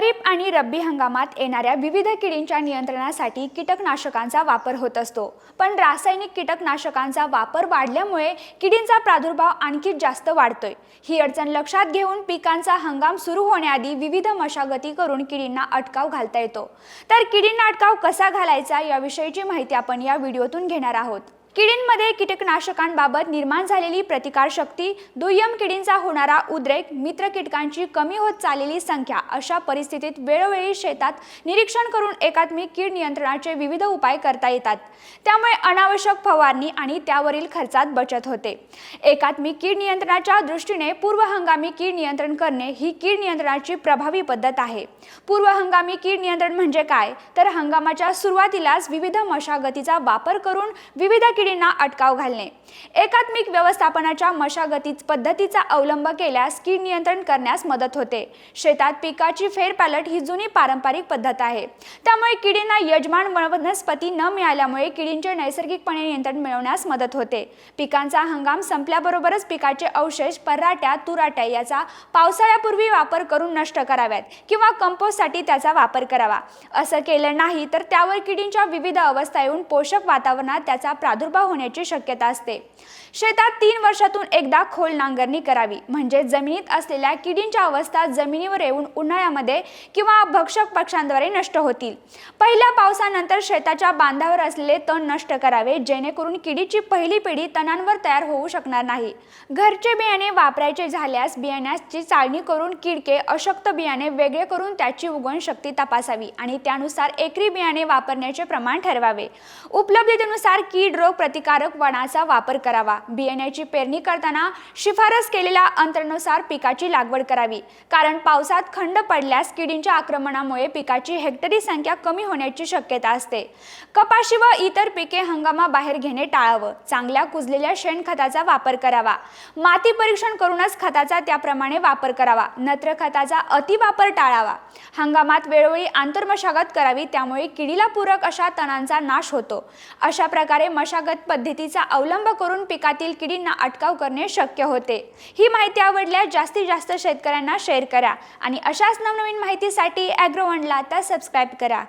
खरीप आणि रब्बी हंगामात येणाऱ्या विविध किडींच्या नियंत्रणासाठी कीटकनाशकांचा वापर होत असतो. पण रासायनिक कीटकनाशकांचा वापर वाढल्यामुळे किडींचा प्रादुर्भाव आणखी जास्त वाढतोय. ही अडचण लक्षात घेऊन पिकांचा हंगाम सुरू होण्याआधी विविध मशागती करून किडींना अटकाव घालता येतो. तर किडींना अटकाव कसा घालायचा याविषयीची माहिती आपण या व्हिडिओतून घेणार आहोत. किडींमध्ये कीटकनाशकांबाबत निर्माण झालेली प्रतिकारशक्ती दुय्यम किडींचा होणारा उद्रेक मित्र कीटकांची कमी होत चाललेली संख्या अशा परिस्थितीत वेळोवेळी शेतात निरीक्षण करून एकात्मिक कीड नियंत्रणाचे विविध उपाय करता येतात. त्यामुळे अनावश्यक फवारणी आणि त्यावरील खर्चात बचत होते. एकात्मिक कीड नियंत्रणाच्या दृष्टीने पूर्व हंगामी कीड नियंत्रण करणे ही कीड नियंत्रणाची प्रभावी पद्धत आहे. पूर्व हंगामी कीड नियंत्रण म्हणजे काय? तर हंगामाच्या सुरुवातीलाच विविध मशागतीचा वापर करून विविध किडी किडींना अटकाव घालणे. एकात्मिक व्यवस्थापनाच्या मशागती पद्धतीचा अवलंब केल्यास कीड नियंत्रण करण्यास मदत होते. शेतात पिकाची फेरपालट ही जुनी पारंपरिक पद्धत आहे. त्यामुळे किडींना यजमान वनस्पती न मिळाल्यामुळे किडींचे नैसर्गिकपणे नियंत्रण मिळवण्यास मदत होते. पिकांचा हंगाम संपल्याबरोबरच पिकाचे अवशेष पर्राट्या तुराट्या याचा पावसाळ्यापूर्वी वापर करून नष्ट कराव्यात किंवा कंपोस्टसाठी त्याचा वापर करावा. असं केलं नाही तर त्यावर किडींच्या विविध अवस्था येऊन पोषक वातावरणात त्याचा प्रादुर्भाव होण्याची शक्यता असते. शेतात तीन वर्षातून एकदा खोल नांगरणी करावी. म्हणजे जमिनीत असलेल्या किडींच्या अवस्था जमिनीवर येऊन उन्हाळ्यामध्ये किंवा भक्षक पक्ष्यांद्वारे नष्ट होतील. पहिल्या पावसानंतर शेताच्या बांधावर असलेले तण नष्ट करावे जेणेकरून किडीची पहिली पिढी तणांवर तयार होऊ शकणार नाही. घरचे बियाणे वापरायचे झाल्यास बियाण्याची चाळणी करून किडके अशक्त बियाणे वेगळे करून त्याची उगवण शक्ती तपासावी आणि त्यानुसार एकरी बियाणे वापरण्याचे प्रमाण ठरवावे. उपलब्धतेनुसार कीड रोग प्रतिकारक वणाचा वापर करावा. बियाण्याची पेरणी करताना शिफारस केलेल्या अंतरानुसार पिकाची लागवड करावी. कारण पावसात खंड पडल्यास किडींच्या आक्रमणामुळे पिकाची हेक्टरी संख्या कमी होण्याची शक्यता असते. कपाशी व इतर पिके हंगामाबाहेर घेणे टाळावं. चांगल्या कुजलेल्या शेणखताचा वापर करावा. माती परीक्षण करूनच खताचा त्याप्रमाणे वापर करावा. नत्र खताचा अतिवापर टाळावा. हंगामात वेळोवेळी आंतरमशागत करावी त्यामुळे किडीला पूरक अशा तणांचा नाश होतो. अशा प्रकारे मशागत पद्धतीचा अवलंब करून पिकातील किडींना अटकाव करणे शक्य होते. ही माहिती आवडल्यास जास्तीत जास्त शेतकऱ्यांना शेअर करा आणि अशाच नवनवीन माहितीसाठी ॲग्रोवनला आता सबस्क्राईब करा.